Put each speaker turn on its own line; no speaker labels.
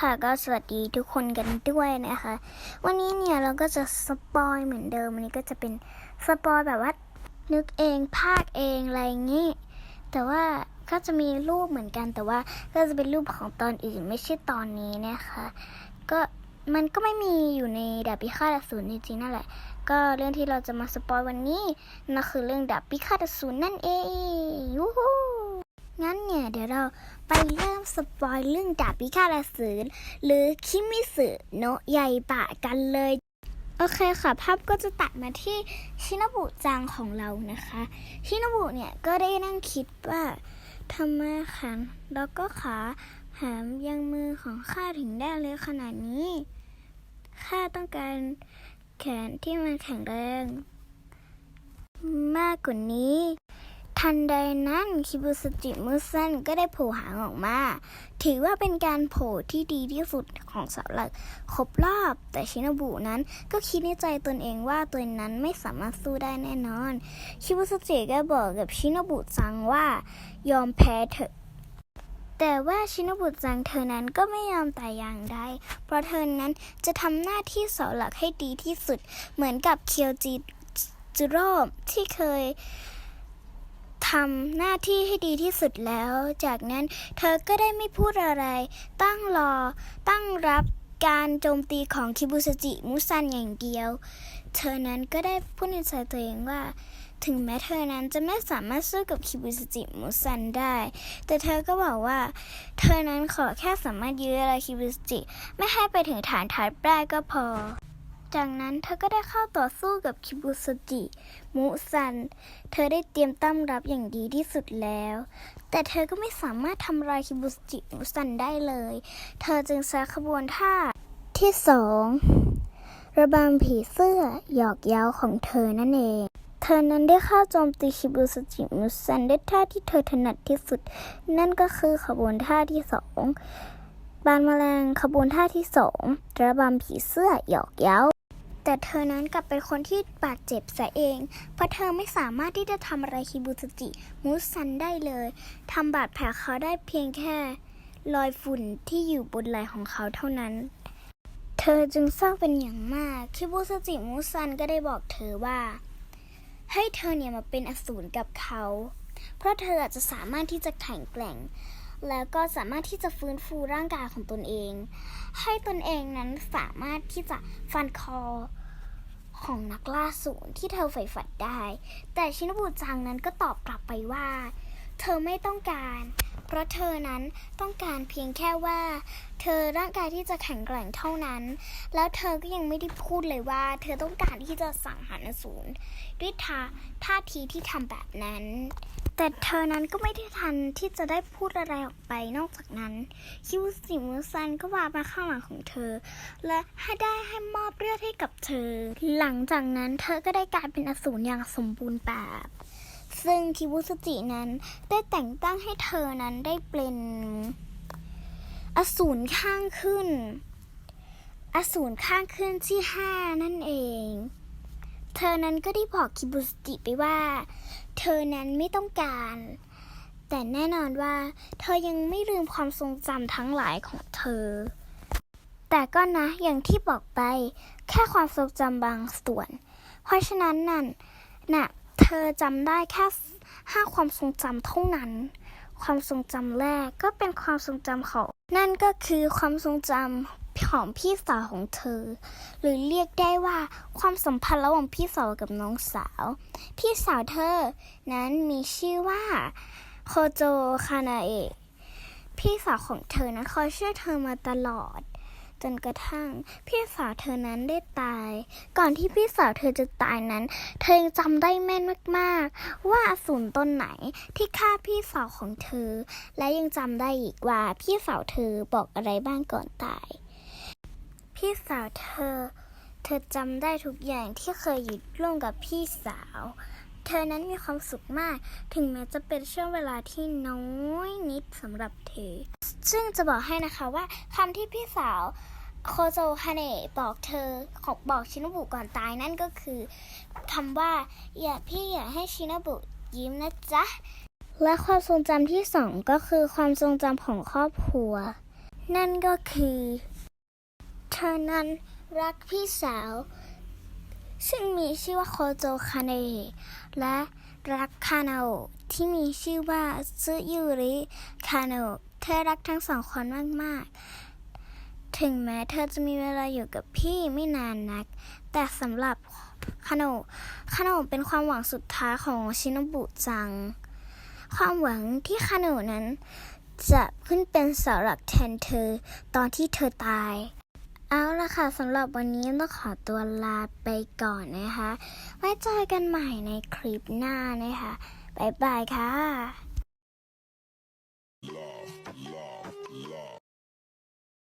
ค่ะก็สวัสดีทุกคนกันด้วยนะคะ วันนี้เนี่ยเราก็จะสปอยเหมือนเดิมวันนี้ก็จะเป็นสปอยแบบว่านึกเองภาคเองอะไรอย่างนี้ แต่ว่าก็จะมีรูปเหมือนกันแต่ว่าก็จะเป็นรูปของตอนอื่นไม่ใช่ตอนนี้นะคะ ก็มันก็ไม่มีอยู่ในดาบพิฆาตอสูรจริงๆนั่นแหละ ก็เรื่องที่เราจะมาสปอยวันนี้นั่นคือเรื่องดาบพิฆาตอสูรนั่นเองยูฮู งั้นเนี่ยเดี๋ยวเราไปเริ่มสปอยเรื่องดาบพิฆาตอสูรหรือคิมิสึโนะใหญ่ปะกันเลย โอเคค่ะภาพก็จะตัดมาที่ชินบุจังของเรานะคะชินบุเนี่ยก็ได้นั่งคิดว่าทำไมแขนแล้วก็ขาแถมยังมือของข้าถึงได้เลยขนาดนี้ข้าต้องการแขนที่มันแข็งแรง มากกว่านี้ ทันใดนั้นคิบุสจิมุซันก็ได้โผล่หางออกมา ถือว่าเป็นการโผล่ที่ดีที่สุดของเสาหลักครบรอบ แต่ชินบุนั้นก็คิดในใจตนเองว่าตัวนั้นไม่สามารถสู้ได้แน่นอน คิบุสจิก็บอกกับชินบุจังว่ายอมแพ้เถอะแต่ว่าชินบุจังเธอนั้นก็ไม่ยอมแต่อย่างใด เพราะเธอนั้นจะทำหน้าที่เสาหลักให้ดีที่สุด เหมือนกับเคียวจิจุโร่ที่เคย ทำหน้าที่ให้ดีที่สุดแล้ว จากนั้นเธอก็ได้ไม่พูดอะไร ตั้งรอ ตั้งรับการโจมตีของคิบุสจิมุซันอย่างเดียว เธอนั้นก็ได้พูดในใจตัวเองว่า ถึงแม้เธอนั้นจะไม่สามารถสู้กับคิบุสจิมุซันได้ แต่เธอก็บอกว่า เธอนั้นขอแค่สามารถยื้ออะไรคิบุสจิ ไม่ให้ไปถึงฐานทัพได้ก็พอ จากนั้นเธอก็ได้เข้าต่อสู้กับคิบุสจิ มุซัน เธอได้เตรียมตั้งรับอย่างดีที่สุดแล้ว แต่เธอก็ไม่สามารถทำลายคิบุสจิ มุซันได้เลย เธอจึงใช้ขบวนท่าที่สองระบำผีเสื้อหยอกเย้าของเธอนั่นเอง เธอนั้นได้เข้าโจมตีคิบุสจิ มุซันด้วยท่าที่เธอถนัดที่สุด นั่นก็คือขบวนท่าที่สองบานแมลงขบวนท่าที่สองระบำผีเสื้อหยอกเย้า แต่เธอนั้นกลับเป็นคนที่บาดเจ็บซะเอง เพราะเธอไม่สามารถที่จะทำอะไรคิบุสจิมุซันได้เลยทำบาดแผลเขาได้เพียงแค่ รอยฝุ่นที่อยู่บนไหล่ของเขาเท่านั้น เธอจึงเศร้าเป็นอย่างมากคิบุสจิมุซันก็ได้บอกเธอว่า ให้เธอเนี่ยมาเป็นอสูรกับเขา เพราะเธออาจจะสามารถที่จะแข็งแกร่ง แล้วก็สามารถที่จะฟื้นฟูร่างกายของตนเอง ให้ตนเองนั้นสามารถที่จะฟันคอของนักล่าสูรที่เธอใฝ่ฝันได้ แต่ชินบุจังนั้นก็ตอบกลับไปว่า เธอไม่ต้องการ เพราะเธอนั้นต้องการเพียงแค่ว่า เธอร่างกายที่จะแข็งแกร่งเท่านั้น แล้วเธอก็ยังไม่ได้พูดเลยว่า เธอต้องการที่จะสังหารอสูรด้วยท่าท่าทีที่ทำแบบนั้น แต่เธอนั้นก็ไม่ได้ทันที่จะได้พูดอะไรออกไปนอกจากนั้น คิวสิมุซันก็วามาข้างหลังของเธอ และให้ได้ให้มอบเลือดให้กับเธอ หลังจากนั้นเธอก็ได้กลายเป็นอสูรอย่างสมบูรณ์แบบซึ่งคิบุสจินั้นได้แต่งตั้งให้เธอนั้นได้เป็นอสูรข้างขึ้น อสูรข้างขึ้นที่ห้านั่นเอง เธอนั้นก็ได้บอกคิบุสจิไปว่า เธอนั้นไม่ต้องการ แต่แน่นอนว่า เธอยังไม่ลืมความทรงจำทั้งหลายของเธอ แต่ก็นะอย่างที่บอกไป แค่ความทรงจำบางส่วน เพราะฉะนั้นนั่นน่ะเธอจำได้แค่ห้าความทรงจำเท่านั้น ความทรงจำแรกก็เป็นความทรงจำของ นั่นก็คือความทรงจำ ของพี่สาวของเธอ หรือเรียกได้ว่าความสัมพันธ์ระหว่างพี่สาวกับน้องสาว พี่สาวเธอนั้นมีชื่อว่าโคโจคานาเอะพี่สาวของเธอนั้นคอยช่วยเธอมาตลอด จนกระทั่งพี่สาวเธอนั้นได้ตาย ก่อนที่พี่สาวเธอจะตายนั้น เธอยังจำได้แม่นมากๆ ว่าอสูรต้นไหนที่ฆ่าพี่สาวของเธอ และยังจำได้อีกว่าพี่สาวเธอบอกอะไรบ้างก่อนตาย พี่สาวเธอ เธอจำได้ทุกอย่างที่เคยอยู่ร่วมกับพี่สาว เธอนั้นมีความสุขมาก ถึงแม้จะเป็นช่วงเวลาที่น้อยนิดสำหรับเธอ ซึ่งจะบอกให้นะคะว่าคำที่พี่สาวโคโจฮาเนะบอกเธอของบอกชินบุก่อนตายนั่นก็คือคำว่า อย่าพี่อย่าให้ชินบุยิ้มนะจ๊ะ และความทรงจำที่สองก็คือความทรงจำของครอบครัว นั่นก็คือ ธอนั้นรักพี่สาว ซึ่งมีชื่อว่าโคโจคาเนและรักคานาโอที่มีชื่อว่าซึยุริคานาโอเธอรักทั้งสองคนมาก ๆ ถึงแม้เธอจะมีเวลาอยู่กับพี่ไม่นานนัก แต่สำหรับคานาโอคานาโอเป็นความหวังสุดท้ายของชินบุจัง ความหวังที่คานาโอนั้นจะขึ้นเป็นเสาหลักแทนเธอตอนที่เธอตาย เอาละค่ะสำหรับวันนี้ต้องขอตัวลาไปก่อนนะคะ ไว้เจอกันใหม่ในคลิปหน้านะคะ บ๊ายบายค่ะ